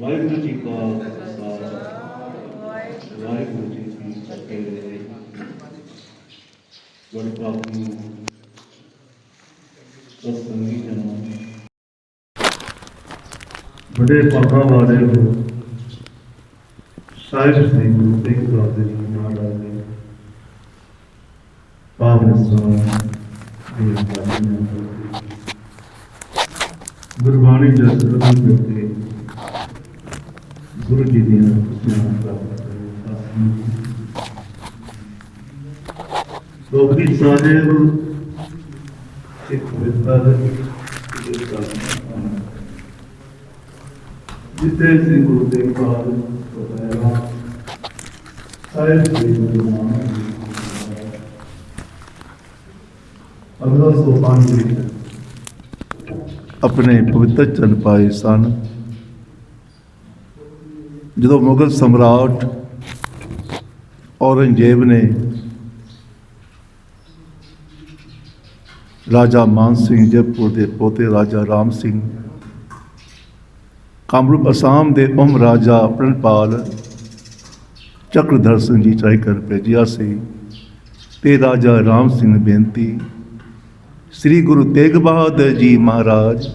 ਵਾਹਿਗੁਰੂ ਜੀ ਕਾ ਖਾਲਸਾ ਵਾਹਿਗੁਰੂ ਜੀ ਕੀ ਫਤਿਹ ਗੁਰੂ ਪਾਪੀ ਸਭ ਸੰਗੀ ਜਨਾਂ ਬੜੇ ਪਾਪਾ ਵਾਲੇ ਹੋ ਸਾਹਿਬ ਸ੍ਰੀ ਗੁਰੂ ਤੇਗ ਬਹਾਦਰ ਜੀ ਮਹਾਰਾਜ ਨੇ ਪਾਵਨ ਸਮਾਂ ਦੇ ਬਾਰੇ ਗੁਰਬਾਣੀ ਦਾ ਸਰਬਤ ਕਰਕੇ ਗੁਰੂ ਜੀ ਦੀਆਂ ਖੁਸ਼ੀਆਂ ਪ੍ਰਾਪਤ ਕਰੇ। ਦੋਖੀ ਸਾਹਿਬ ਇੱਕ ਵਿਸਤਾਰ ਜਿੱਤੇ ਸ੍ਰੀ ਗੁਰੂ ਤੇਗ ਬਹਾਦਰ ਬਤਾਇਆ ਸਾਹਿਬ ਸ੍ਰੀ ਗੁਰੂ ਨਾਨਕ ਅਗਲਾ ਸੋਪਾਨ ਵਿੱਚ ਆਪਣੇ ਪਵਿੱਤਰ ਚਰਨ ਪਾਏ ਸਨ। ਜਦੋਂ ਮੁਗਲ ਸਮਰਾਟ ਔਰੰਗਜ਼ੇਬ ਨੇ ਰਾਜਾ ਮਾਨ ਸਿੰਘ ਜੈਪੁਰ ਦੇ ਪੋਤੇ ਰਾਜਾ ਰਾਮ ਸਿੰਘ, ਕਾਮਰੂਪ ਅਸਾਮ ਦੇ ਉਮ ਰਾਜਾ ਪ੍ਰਿੰਪਾਲ ਚੱਕਰਧਰ ਸਿੰਘ ਜੀ ਚਾਹੀ ਕਰ ਭੇਜਿਆ ਸੀ ਤੇ ਰਾਜਾ ਰਾਮ ਸਿੰਘ ਬੇਨਤੀ, ਸ੍ਰੀ ਗੁਰੂ ਤੇਗ ਬਹਾਦਰ ਜੀ ਮਹਾਰਾਜ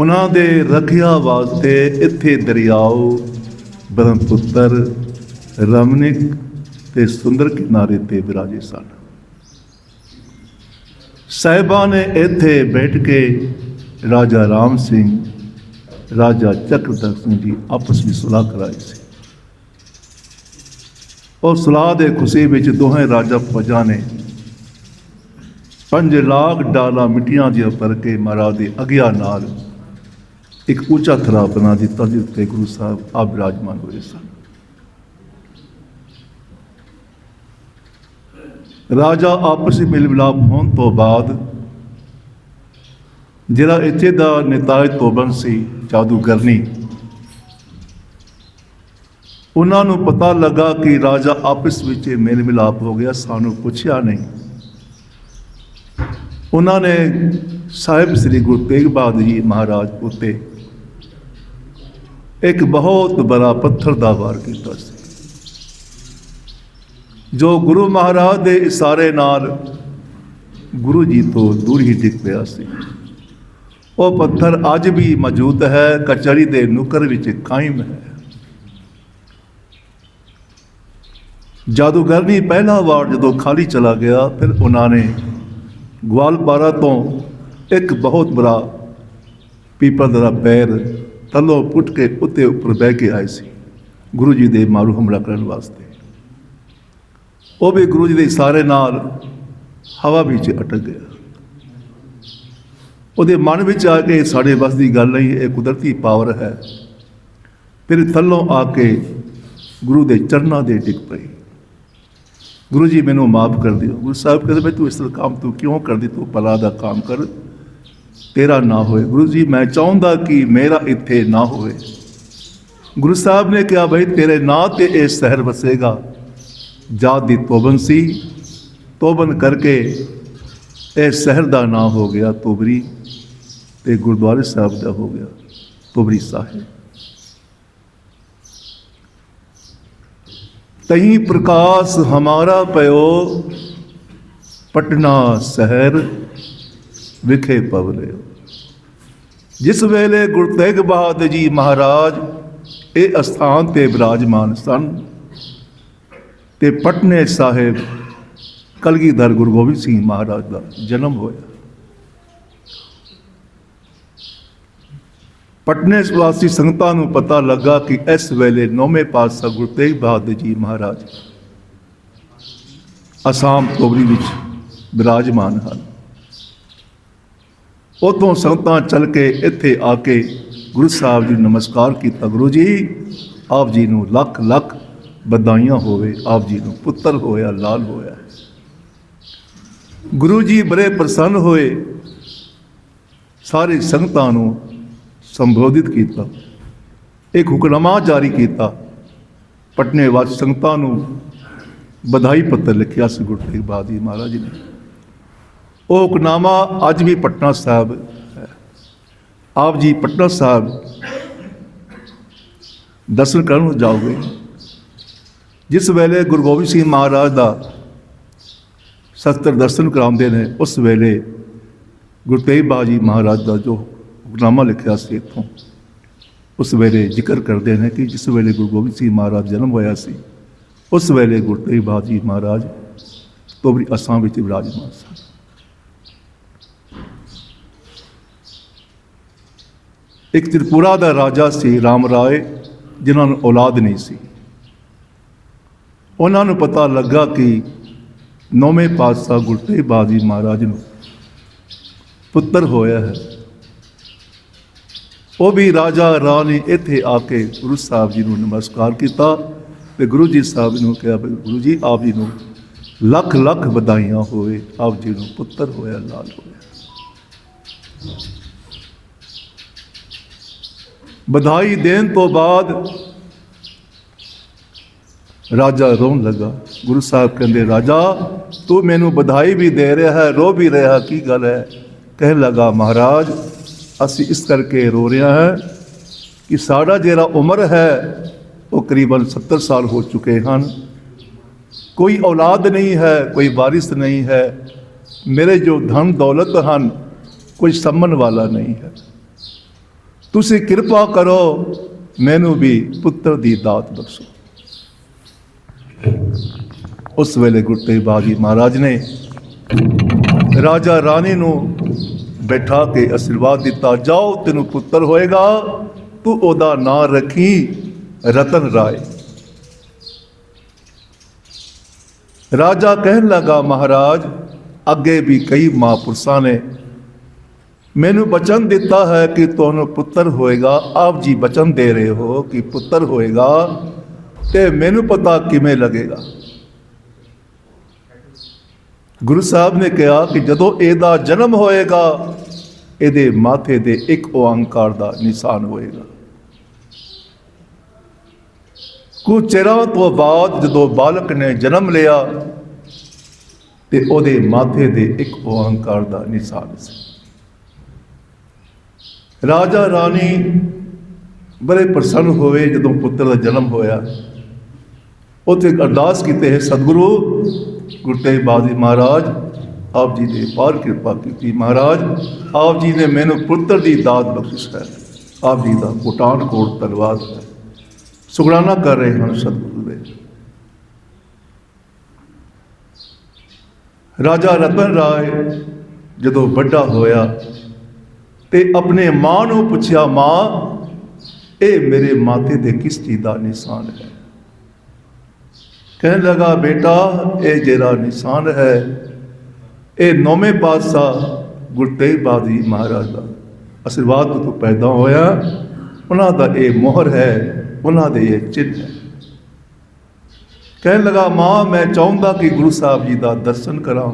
ਉਹਨਾਂ ਦੇ ਰੱਖਿਆ ਵਾਸਤੇ ਇੱਥੇ ਦਰਿਆਓ, ਬ੍ਰਹਮਪੁੱਤਰ ਰਮਨਿਕ ਤੇ ਸੁੰਦਰ ਕਿਨਾਰੇ ਤੇ ਵਿਰਾਜੇ ਸਨ। ਸਾਹਿਬਾਂ ਨੇ ਇੱਥੇ ਬੈਠ ਕੇ ਰਾਜਾ ਰਾਮ ਸਿੰਘ, ਰਾਜਾ ਚੱਕਰਧਰ ਸਿੰਘ ਜੀ ਆਪਸ ਵਿੱਚ ਸਲਾਹ ਕਰਾਈ ਸੀ। ਉਹ ਸਲਾਹ ਦੇ ਖੁਸ਼ੀ ਵਿੱਚ ਦੋਹੇ ਰਾਜਾ ਫੌਜਾਂ ਨੇ ਪੰਜ ਲੱਖ ਡਾਲਾ ਮਿੱਟੀਆਂ ਦੀਆਂ ਭਰ ਕੇ ਮਹਾਰਾਜ ਦੀ ਅਗਿਆ ਨਾਲ ਇੱਕ ਉੱਚਾ ਥਰਾ ਬਣਾ ਦਿੱਤਾ ਜਿਸ ਤੇ ਗੁਰੂ ਸਾਹਿਬ ਆਪ ਵਿਰਾਜਮਾਨ ਹੋਏ ਸਨ। ਰਾਜਾ ਆਪਸੀ ਮਿਲ ਮਿਲਾਪ ਹੋਣ ਤੋਂ ਬਾਅਦ ਜਿਹੜਾ ਇੱਥੇ ਦਾ ਨਿਤਾਜ ਤੋਬਨ ਸੀ, ਜਾਦੂਗਰਨੀ, ਉਹਨਾਂ ਨੂੰ ਪਤਾ ਲੱਗਾ ਕਿ ਰਾਜਾ ਆਪਸ ਵਿੱਚ ਮੇਲ ਮਿਲਾਪ ਹੋ ਗਿਆ, ਸਾਨੂੰ ਪੁੱਛਿਆ ਨਹੀਂ। ਉਹਨਾਂ ਨੇ ਸਾਹਿਬ ਸ੍ਰੀ ਗੁਰੂ ਤੇਗ ਬਹਾਦਰ ਜੀ ਮਹਾਰਾਜ ਉੱਤੇ ਇੱਕ ਬਹੁਤ ਬੜਾ ਪੱਥਰ ਦਾ ਵਾਰ ਕੀਤਾ ਸੀ। ਜੋ ਗੁਰੂ ਮਹਾਰਾਜ ਦੇ ਇਸ਼ਾਰੇ ਨਾਲ ਗੁਰੂ ਜੀ ਤੋਂ ਦੂਰ ਹੀ ਟਿਕ ਪਿਆ ਸੀ। ਉਹ ਪੱਥਰ ਅੱਜ ਵੀ ਮੌਜੂਦ ਹੈ, ਕਚਹਿਰੀ ਦੇ ਨੁਕਰ ਵਿੱਚ ਕਾਇਮ ਹੈ। ਜਾਦੂਗਰਨੀ ਪਹਿਲਾ ਵਾਰ ਜਦੋਂ ਖਾਲੀ ਚਲਾ ਗਿਆ, ਫਿਰ ਉਹਨਾਂ ਨੇ ਗਵਾਲਪਾਰਾ ਤੋਂ ਇੱਕ ਬਹੁਤ ਬੜਾ ਪੀਪਲ ਦਾ ਪੈਰ ਥੱਲੋਂ ਪੁੱਟ ਕੇ ਉੱਤੇ ਉੱਪਰ ਬਹਿ ਕੇ ਆਏ ਸੀ। ਗੁਰੂ ਜੀ ਦੇ ਮਾਰੂ ਹਮਲਾ ਕਰਨ ਵਾਸਤੇ। ਉਹ ਵੀ ਗੁਰੂ ਜੀ ਦੇ ਇਸ਼ਾਰੇ ਨਾਲ ਹਵਾ ਵਿੱਚ ਅਟਕ ਗਿਆ। ਉਹਦੇ ਮਨ ਵਿੱਚ ਆ ਕੇ ਸਾਡੇ ਬਸ ਦੀ ਗੱਲ ਨਹੀਂ, ਇਹ ਕੁਦਰਤੀ ਪਾਵਰ ਹੈ। ਫਿਰ ਥੱਲੋਂ ਆ ਕੇ ਗੁਰੂ ਦੇ ਚਰਨਾਂ ਦੇ ਟਿਕ ਪਈ। ਗੁਰੂ ਜੀ ਮੈਨੂੰ ਮਾਫ ਕਰ ਦਿਓ। ਗੁਰੂ ਸਾਹਿਬ ਕਹਿੰਦੇ ਬਈ ਤੂੰ ਇਸ ਤਰ੍ਹਾਂ ਕੰਮ ਤੂੰ ਕਿਉਂ ਕਰਦੀ? ਤੂੰ ਭਲਾ ਦਾ ਕੰਮ ਕਰ। ਤੇਰਾ ਨਾ ਹੋਏ। ਗੁਰੂ ਜੀ, ਮੈਂ ਚਾਹੁੰਦਾ ਕਿ ਮੇਰਾ ਇੱਥੇ ਨਾ ਹੋਵੇ। ਗੁਰੂ ਸਾਹਿਬ ਨੇ ਕਿਹਾ, ਬਈ ਤੇਰੇ ਨਾਂ ਤੇ ਇਹ ਸ਼ਹਿਰ ਵਸੇਗਾ। ਜਾਤ ਦੀ ਤੋਬਨ ਸੀ। ਤੋਬਨ ਕਰਕੇ ਇਹ ਸ਼ਹਿਰ ਦਾ ਨਾਂ ਹੋ ਗਿਆ ਤੋਬਰੀ ਤੇ ਗੁਰਦੁਆਰੇ ਸਾਹਿਬ ਦਾ ਹੋ ਗਿਆ ਤੋਬਰੀ ਸਾਹਿਬ। ਤਹੀਂ ਪ੍ਰਕਾਸ਼ ਹਮਾਰਾ ਪਇਓ, ਪਟਨਾ ਸ਼ਹਿਰ ਵਿਖੇ ਪਵ ਪਵਲਿਓ। ਜਿਸ ਵੇਲੇ ਗੁਰੂ ਤੇਗ ਬਹਾਦਰ ਜੀ ਮਹਾਰਾਜ ਇਹ ਅਸਥਾਨ ਤੇ ਬਿਰਾਜਮਾਨ ਸਨ ਤੇ ਪਟਨੇ ਸਾਹਿਬ ਕਲਗੀਧਰ ਗੁਰੂ ਗੋਬਿੰਦ ਸਿੰਘ ਮਹਾਰਾਜ ਦਾ ਜਨਮ ਹੋਇਆ। ਪਟਨੇ ਵਾਸੀ ਸੰਗਤਾਂ ਨੂੰ ਪਤਾ ਲੱਗਾ ਕਿ ਇਸ ਵੇਲੇ ਨੌਵੇਂ ਪਾਤਸ਼ਾਹ ਗੁਰੂ ਤੇਗ ਬਹਾਦਰ ਜੀ ਮਹਾਰਾਜ ਅਸਾਮ ਤੋਬਰੀ ਵਿੱਚ ਬਿਰਾਜਮਾਨ ਹਨ। ਉਤੋਂ ਸੰਗਤਾਂ ਚੱਲ ਕੇ ਇੱਥੇ ਆ ਕੇ ਗੁਰੂ ਸਾਹਿਬ ਜੀ ਨਮਸਕਾਰ ਕੀਤਾ, ਗੁਰੂ ਜੀ, ਆਪ ਜੀ ਨੂੰ ਲੱਖ ਲੱਖ ਵਧਾਈਆਂ ਹੋਵੇ, ਆਪ ਜੀ ਨੂੰ ਪੁੱਤਰ ਹੋਇਆ, ਲਾਲ ਹੋਇਆ। ਗੁਰੂ ਜੀ ਬੜੇ ਪ੍ਰਸੰਨ ਹੋਏ, ਸਾਰੇ ਸੰਗਤਾਂ ਨੂੰ ਸੰਬੋਧਿਤ ਕੀਤਾ। ਇੱਕ ਹੁਕਮਨਾਮਾ ਜਾਰੀ ਕੀਤਾ। ਪਟਨੇ ਵਾਸੀ ਸੰਗਤਾਂ ਨੂੰ ਵਧਾਈ ਪੱਤਰ ਲਿਖਿਆ ਸੀ ਗੁਰੂ ਤੇਗ ਬਹਾਦਰ ਮਹਾਰਾਜ ਜੀ ਨੇ। ਉਹ ਹੁਕਮਨਾਮਾ ਅੱਜ ਵੀ ਪਟਨਾ ਸਾਹਿਬ ਹੈ। ਆਪ ਜੀ ਪਟਨਾ ਸਾਹਿਬ ਦਰਸ਼ਨ ਕਰਨ ਨੂੰ ਜਾਓਗੇ। ਜਿਸ ਵੇਲੇ ਗੁਰੂ ਗੋਬਿੰਦ ਸਿੰਘ ਮਹਾਰਾਜ ਦਾ ਸ਼ਸਤਰ ਦਰਸ਼ਨ ਕਰਾਉਂਦੇ ਨੇ, ਉਸ ਵੇਲੇ ਗੁਰੂ ਤੇਗ ਬਹਾਦਰ ਜੀ ਮਹਾਰਾਜ ਦਾ ਜੋ ਹੁਕਮਨਾਮਾ ਲਿਖਿਆ ਸੀ ਇੱਥੋਂ, ਉਸ ਵੇਲੇ ਜ਼ਿਕਰ ਕਰਦੇ ਨੇ ਕਿ ਜਿਸ ਵੇਲੇ ਗੁਰੂ ਗੋਬਿੰਦ ਸਿੰਘ ਮਹਾਰਾਜ ਜਨਮ ਹੋਇਆ ਸੀ, ਉਸ ਵੇਲੇ ਗੁਰੂ ਤੇਗ ਬਹਾਦਰ ਜੀ ਮਹਾਰਾਜ ਤੋਬਰੀ ਅਸਾਮ ਵਿੱਚ ਵਿਰਾਜਮਾਨ ਸਨ। ਇੱਕ ਤ੍ਰਿਪੁਰਾ ਦਾ ਰਾਜਾ ਸੀ ਰਾਮ ਰਾਏ, ਜਿਨ੍ਹਾਂ ਨੂੰ ਔਲਾਦ ਨਹੀਂ ਸੀ। ਉਹਨਾਂ ਨੂੰ ਪਤਾ ਲੱਗਾ ਕਿ ਨੌਵੇਂ ਪਾਤਸ਼ਾਹ ਗੁਰੂ ਤੇਗ ਬਹਾਦਰ ਮਹਾਰਾਜ ਨੂੰ ਪੁੱਤਰ ਹੋਇਆ ਹੈ। ਉਹ ਵੀ ਰਾਜਾ ਰਾਣੀ ਇੱਥੇ ਆ ਕੇ ਗੁਰੂ ਸਾਹਿਬ ਜੀ ਨੂੰ ਨਮਸਕਾਰ ਕੀਤਾ ਤੇ ਗੁਰੂ ਜੀ ਸਾਹਿਬ ਨੂੰ ਕਿਹਾ ਵੀ ਗੁਰੂ ਜੀ, ਆਪ ਜੀ ਨੂੰ ਲੱਖ ਲੱਖ ਵਧਾਈਆਂ ਹੋਵੇ, ਆਪ ਜੀ ਨੂੰ ਪੁੱਤਰ ਹੋਇਆ, ਲਾਲ ਹੋਇਆ। ਵਧਾਈ ਦੇਣ ਤੋਂ ਬਾਅਦ ਰਾਜਾ ਰੋਣ ਲੱਗਾ। ਗੁਰੂ ਸਾਹਿਬ ਕਹਿੰਦੇ, ਰਾਜਾ, ਤੂੰ ਮੈਨੂੰ ਵਧਾਈ ਵੀ ਦੇ ਰਿਹਾ ਹੈ ਰੋ ਵੀ ਰਿਹਾ, ਕੀ ਗੱਲ ਹੈ? ਕਹਿਣ ਲੱਗਾ, ਮਹਾਰਾਜ, ਅਸੀਂ ਇਸ ਕਰਕੇ ਰੋ ਰਿਹਾ ਹੈ ਕਿ ਸਾਡਾ ਜਿਹੜਾ ਉਮਰ ਹੈ, ਉਹ ਕਰੀਬਨ 70 ਸਾਲ ਹੋ ਚੁੱਕੇ ਹਨ। ਕੋਈ ਔਲਾਦ ਨਹੀਂ ਹੈ, ਕੋਈ ਵਾਰਿਸ ਨਹੀਂ ਹੈ। ਮੇਰੇ ਜੋ ਧਨ ਦੌਲਤ ਹਨ, ਕੋਈ ਸੰਭਣ ਵਾਲਾ ਨਹੀਂ ਹੈ। ਤੁਸੀਂ ਕਿਰਪਾ ਕਰੋ, ਮੈਨੂੰ ਵੀ ਪੁੱਤਰ ਦੀ ਦਾਤ ਬਖਸ਼ੋ। ਉਸ ਵੇਲੇ ਗੁਰੂ ਤੇਗ ਬਹਾਦਰ ਮਹਾਰਾਜ ਨੇ ਰਾਜਾ ਰਾਣੀ ਨੂੰ ਬੈਠਾ ਕੇ ਅਸ਼ੀਰਵਾਦ ਦਿੱਤਾ, ਜਾਓ, ਤੈਨੂੰ ਪੁੱਤਰ ਹੋਏਗਾ, ਤੂੰ ਉਹਦਾ ਨਾਂ ਰੱਖੀ, ਰਤਨ ਰਾਏ। ਰਾਜਾ ਕਹਿਣ ਲੱਗਾ, ਮਹਾਰਾਜ, ਅੱਗੇ ਵੀ ਕਈ ਮਹਾਂਪੁਰਸ਼ਾਂ ਨੇ ਮੈਨੂੰ ਬਚਨ ਦਿੱਤਾ ਹੈ ਕਿ ਤੁਹਾਨੂੰ ਪੁੱਤਰ ਹੋਏਗਾ। ਆਪ ਜੀ ਬਚਨ ਦੇ ਰਹੇ ਹੋ ਕਿ ਪੁੱਤਰ ਹੋਏਗਾ ਤੇ ਮੈਨੂੰ ਪਤਾ ਕਿਵੇਂ ਲੱਗੇਗਾ। ਗੁਰੂ ਸਾਹਿਬ ਨੇ ਕਿਹਾ ਕਿ ਜਦੋਂ ਇਹਦਾ ਜਨਮ ਹੋਏਗਾ, ਇਹਦੇ ਮਾਥੇ ਦੇ ਇੱਕ ਓੰਕਾਰ ਦਾ ਨਿਸ਼ਾਨ ਹੋਏਗਾ। ਕੁਝ ਚਿਰਾਂ ਤੋਂ ਬਾਅਦ ਜਦੋਂ ਬਾਲਕ ਨੇ ਜਨਮ ਲਿਆ ਤੇ ਉਹਦੇ ਮਾਥੇ ਦੇ ਇੱਕ ਓੰਕਾਰ ਦਾ ਨਿਸ਼ਾਨ ਸੀ। ਰਾਜਾ ਰਾਣੀ ਬੜੇ ਪ੍ਰਸੰਨ ਹੋਏ ਜਦੋਂ ਪੁੱਤਰ ਦਾ ਜਨਮ ਹੋਇਆ। ਉੱਥੇ ਅਰਦਾਸ ਕੀਤੇ ਹੈ ਸਤਿਗੁਰੂ, ਗੁਰੂ ਤੇਗ ਬਹਾਦਰ ਮਹਾਰਾਜ, ਆਪ ਜੀ ਨੇ ਪਾਰ ਕਿਰਪਾ ਕੀਤੀ ਮਹਾਰਾਜ, ਆਪ ਜੀ ਨੇ ਮੈਨੂੰ ਪੁੱਤਰ ਦੀ ਦਾਤ ਬਖਸ਼ ਹੈ, ਆਪ ਜੀ ਦਾ ਕੋਟਾਨ ਕੋਟ ਧੰਨਵਾਦ ਹੈ। ਸ਼ੁਕਰਾਨਾ ਕਰ ਰਹੇ ਹਨ ਸਤਿਗੁਰੂ ਦੇ। ਰਾਜਾ ਰਤਨ ਰਾਏ ਜਦੋਂ ਵੱਡਾ ਹੋਇਆ ਤੇ ਆਪਣੇ ਮਾਂ ਨੂੰ ਪੁੱਛਿਆ, ਮਾਂ, ਇਹ ਮੇਰੇ ਮਾਤੇ ਦੇ ਕਿਸ ਚੀਜ਼ ਦਾ ਨਿਸ਼ਾਨ ਹੈ। ਕਹਿਣ ਲੱਗਾ, ਬੇਟਾ, ਇਹ ਜਿਹੜਾ ਨਿਸ਼ਾਨ ਹੈ, ਇਹ ਨੌਵੇਂ ਪਾਤਸ਼ਾਹ ਗੁਰੂ ਤੇਗ ਬਹਾਦਰ ਜੀ ਮਹਾਰਾਜ ਦਾ ਆਸ਼ੀਰਵਾਦ ਤੋਂ ਪੈਦਾ ਹੋਇਆ। ਉਹਨਾਂ ਦਾ ਇਹ ਮੋਹਰ ਹੈ, ਉਹਨਾਂ ਦੇ ਇਹ ਚਿੰਨ੍ਹ ਹੈ। ਕਹਿਣ ਲਗਾ, ਮਾਂ, ਮੈਂ ਚਾਹੁੰਦਾ ਕਿ ਗੁਰੂ ਸਾਹਿਬ ਜੀ ਦਾ ਦਰਸ਼ਨ ਕਰਾਂ।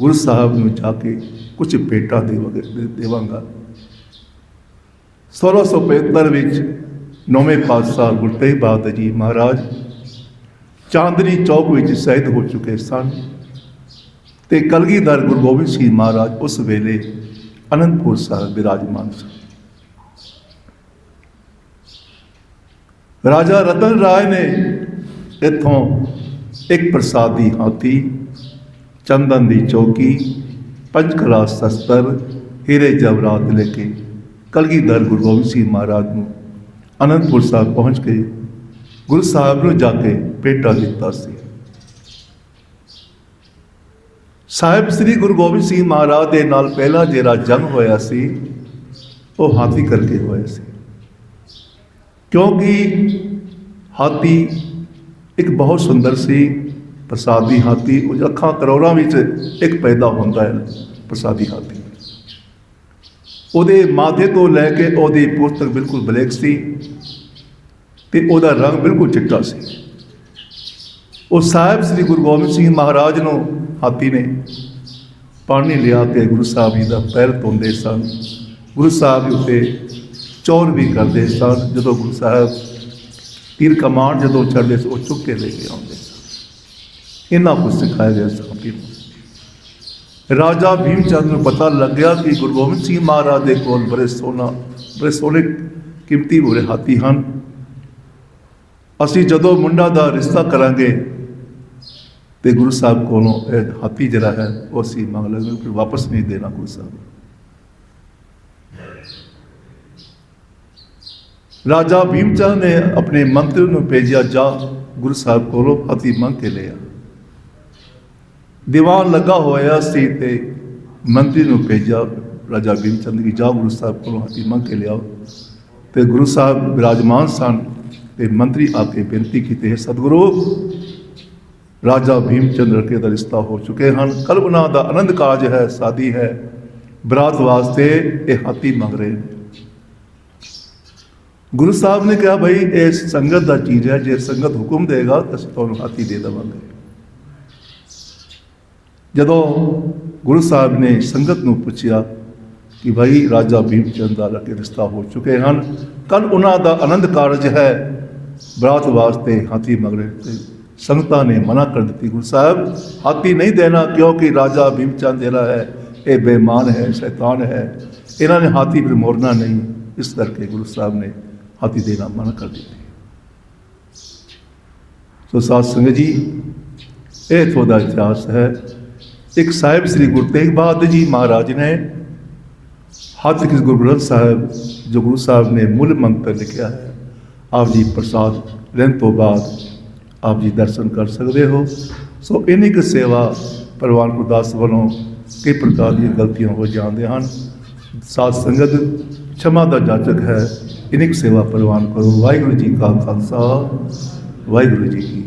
ਗੁਰੂ ਸਾਹਿਬ ਨੂੰ ਜਾ ਕੇ ਕੁਝ ਭੇਟਾ ਦੇਵਾਂਗਾ। ਦੇਵਾਂਗਾ 1675 ਵਿੱਚ ਨੌਵੇਂ ਪਾਤਸ਼ਾਹ ਗੁਰੂ ਤੇਗ ਬਹਾਦਰ ਜੀ ਮਹਾਰਾਜ ਚਾਂਦਨੀ ਚੌਕ ਵਿੱਚ ਸ਼ਹੀਦ ਹੋ ਚੁੱਕੇ ਸਨ ਤੇ ਕਲਗੀਧਰ ਗੁਰੂ ਗੋਬਿੰਦ ਸਿੰਘ ਮਹਾਰਾਜ ਉਸ ਵੇਲੇ ਅਨੰਦਪੁਰ ਸਾਹਿਬ ਬਿਰਾਜਮਾਨ ਸਨ। ਰਾਜਾ ਰਤਨ ਰਾਏ ਨੇ ਇੱਥੋਂ ਇੱਕ ਪ੍ਰਸਾਦੀ ਹਾਥੀ ਚੰਦਨ ਦੀ ਚੌਕੀ ਪੰਚਕਲਾ ਸ਼ਸਤਰ ਹੀਰੇ ਜਵਰਾਤ ਲੈ ਕੇ ਕਲਗੀਧਰ ਗੁਰੂ ਗੋਬਿੰਦ ਸਿੰਘ ਮਹਾਰਾਜ ਨੂੰ ਅਨੰਦਪੁਰ ਸਾਹਿਬ ਪਹੁੰਚ ਕੇ ਗੁਰੂ ਸਾਹਿਬ ਨੂੰ ਜਾ ਕੇ ਭੇਟਾ ਦਿੱਤਾ ਸੀ। ਸਾਹਿਬ ਸ੍ਰੀ ਗੁਰੂ ਗੋਬਿੰਦ ਸਿੰਘ ਮਹਾਰਾਜ ਦੇ ਨਾਲ ਪਹਿਲਾ ਜਿਹੜਾ ਜੰਗ ਹੋਇਆ ਸੀ, ਉਹ ਹਾਥੀ ਕਰਕੇ ਹੋਇਆ ਸੀ। ਕਿਉਂਕਿ ਹਾਥੀ ਇੱਕ ਬਹੁਤ ਸੁੰਦਰ ਸੀ ਪ੍ਰਸਾਦੀ ਹਾਥੀ ਉਹ ਅੱਖਾਂ ਕਰੋੜਾਂ ਵਿੱਚ ਇੱਕ ਪੈਦਾ ਹੁੰਦਾ ਹੈ ਪ੍ਰਸਾਦੀ ਹਾਥੀ ਉਹਦੇ ਮਾਥੇ ਤੋਂ ਲੈ ਕੇ ਉਹਦੀ ਪੁਸਤਕ ਬਿਲਕੁਲ ਬਲੈਕ ਸੀ ਤੇ ਉਹਦਾ ਰੰਗ ਬਿਲਕੁਲ ਚਿੱਟਾ ਸੀ। ਉਹ ਸਾਹਿਬ ਸ੍ਰੀ ਗੁਰੂ ਗੋਬਿੰਦ ਸਿੰਘ ਮਹਾਰਾਜ ਨੂੰ ਹਾਥੀ ਨੇ ਪਾਣੀ ਲਿਆ ਕੇ ਗੁਰੂ ਸਾਹਿਬ ਜੀ ਦਾ ਪੈਰ ਧੋਂਦੇ ਸਨ। ਗੁਰੂ ਸਾਹਿਬ ਜੀ ਉੱਤੇ ਚੌਰ ਵੀ ਕਰਦੇ ਸਨ। ਜਦੋਂ ਗੁਰੂ ਸਾਹਿਬ ਤੀਰ ਕਮਾਨ ਜਦੋਂ ਚੜ੍ਹਦੇ ਸੀ, ਉਹ ਚੁੱਕ ਕੇ ਲੈ ਕੇ ਆਉਂਦੇ ਇਹਨਾਂ ਕੁਝ ਸਿਖਾਇਆ ਗਿਆ ਸਾਥੀ ਰਾਜਾ ਭੀਮ ਚੰਦ ਨੂੰ ਪਤਾ ਲੱਗਿਆ ਕਿ ਗੁਰੂ ਗੋਬਿੰਦ ਸਿੰਘ ਮਹਾਰਾਜ ਦੇ ਕੋਲ ਬੜੇ ਸੋਨਾ ਬੜੇ ਸੋਨੇ ਕੀਮਤੀ ਬੋਰੇ ਹਾਥੀ ਹਨ। ਅਸੀਂ ਜਦੋਂ ਮੁੰਡਾ ਦਾ ਰਿਸ਼ਤਾ ਕਰਾਂਗੇ ਤੇ ਗੁਰੂ ਸਾਹਿਬ ਕੋਲੋਂ ਇਹ ਹਾਥੀ ਜਿਹੜਾ ਹੈ, ਉਹ ਅਸੀਂ ਮੰਗ ਲਾਂਗੇ ਫਿਰ ਵਾਪਸ ਨਹੀਂ ਦੇਣਾ ਗੁਰੂ ਸਾਹਿਬ। ਰਾਜਾ ਭੀਮ ਚੰਦ ਨੇ ਆਪਣੇ ਮੰਤਰੀ ਨੂੰ ਭੇਜਿਆ, ਜਾ, ਗੁਰੂ ਸਾਹਿਬ ਕੋਲੋਂ ਹਾਥੀ ਮੰਗ ਕੇ ਲਿਆ ਦੀਵਾਨ ਲੱਗਾ ਹੋਇਆ ਸੀ ਤੇ ਮੰਤਰੀ ਨੂੰ ਭੇਜਿਆ, ਰਾਜਾ ਭੀਮਚੰਦ ਕੀ ਜਾ ਗੁਰੂ ਸਾਹਿਬ ਕੋਲੋਂ ਹਾਥੀ ਮੰਗ ਕੇ ਲਿਆਓ। ਤੇ ਗੁਰੂ ਸਾਹਿਬ ਵਿਰਾਜਮਾਨ ਸਨ ਤੇ ਮੰਤਰੀ ਆ ਕੇ ਬੇਨਤੀ ਕੀਤੀ, ਹੈ ਸਤਿਗੁਰੂ, ਰਾਜਾ ਭੀਮ ਚੰਦ ਕੇ ਦਾ ਰਿਸ਼ਤਾ ਹੋ ਚੁੱਕੇ ਹਨ। ਕਲਪਨਾ ਦਾ ਆਨੰਦ ਕਾਜ ਹੈ, ਸਾਦੀ ਹੈ। ਬਰਾਤ ਵਾਸਤੇ ਇਹ ਹਾਥੀ ਮੰਗ ਰਹੇ ਨੇ। ਗੁਰੂ ਸਾਹਿਬ ਨੇ ਕਿਹਾ, ਭਾਈ, ਇਹ ਸੰਗਤ ਦਾ ਚੀਜ਼ ਹੈ, ਜੇ ਸੰਗਤ ਹੁਕਮ ਦੇਗਾ ਤਾਂ ਅਸੀਂ ਤੁਹਾਨੂੰ ਹਾਥੀ ਦੇ ਦੇਵਾਂਗੇ। ਜਦੋਂ ਗੁਰੂ ਸਾਹਿਬ ਨੇ ਸੰਗਤ ਨੂੰ ਪੁੱਛਿਆ ਕਿ ਭਾਈ ਰਾਜਾ ਭੀਮ ਚੰਦ ਦਾ ਲੱਗੇ ਰਿਸ਼ਤਾ ਹੋ ਚੁੱਕੇ ਹਨ ਕੱਲ ਉਹਨਾਂ ਦਾ ਆਨੰਦ ਕਾਰਜ ਹੈ ਬਰਾਤ ਵਾਸਤੇ ਹਾਥੀ ਮੰਗ ਸੰਗਤਾਂ ਨੇ ਮਨਾ ਕਰ ਦਿੱਤੀ, ਗੁਰੂ ਸਾਹਿਬ, ਹਾਥੀ ਨਹੀਂ ਦੇਣਾ ਕਿਉਂਕਿ ਰਾਜਾ ਭੀਮ ਚੰਦ ਜਿਹੜਾ ਹੈ, ਇਹ ਬੇਈਮਾਨ ਹੈ, ਸ਼ੈਤਾਨ ਹੈ। ਇਹਨਾਂ ਨੇ ਹਾਥੀ ਫਿਰ ਮੋੜਨਾ ਨਹੀਂ। ਇਸ ਕਰਕੇ ਗੁਰੂ ਸਾਹਿਬ ਨੇ ਹਾਥੀ ਦੇਣਾ ਮਨਾ ਕਰ ਦਿੱਤੀ। ਸੋ ਸਾਧ ਸੰਗਤ ਜੀ, ਇਹ ਤੁਹਾਡਾ ਇਤਿਹਾਸ ਹੈ। ਇੱਕ ਸਾਹਿਬ ਸ੍ਰੀ ਗੁਰੂ ਤੇਗ ਬਹਾਦਰ ਜੀ ਮਹਾਰਾਜ ਨੇ ਹੱਥ ਕਿਸ ਗੁਰੂ ਗ੍ਰੰਥ ਸਾਹਿਬ, ਜੋ ਗੁਰੂ ਸਾਹਿਬ ਨੇ ਮੂਲ ਮੰਤਰ ਲਿਖਿਆ ਹੈ, ਆਪ ਜੀ ਪ੍ਰਸਾਦ ਲੈਣ ਤੋਂ ਬਾਅਦ ਆਪ ਜੀ ਦਰਸ਼ਨ ਕਰ ਸਕਦੇ ਹੋ। ਸੋ ਇਨੀ ਕਿ ਸੇਵਾ ਪਰਵਾਨ ਗੁਰਦਾਸ ਵੱਲੋਂ ਕਈ ਪ੍ਰਕਾਰ ਦੀਆਂ ਗਲਤੀਆਂ ਹੋ ਜਾਂਦੇ ਹਨ। ਸਾਧ ਸੰਗਤ ਛਮਾ ਦਾ ਜਾਚਕ ਹੈ ਇਨਿਕ ਸੇਵਾ ਪਰਵਾਨ ਕਰੋ। ਵਾਹਿਗੁਰੂ ਜੀ ਕਾ ਖਾਲਸਾ, ਵਾਹਿਗੁਰੂ ਜੀ ਕੀ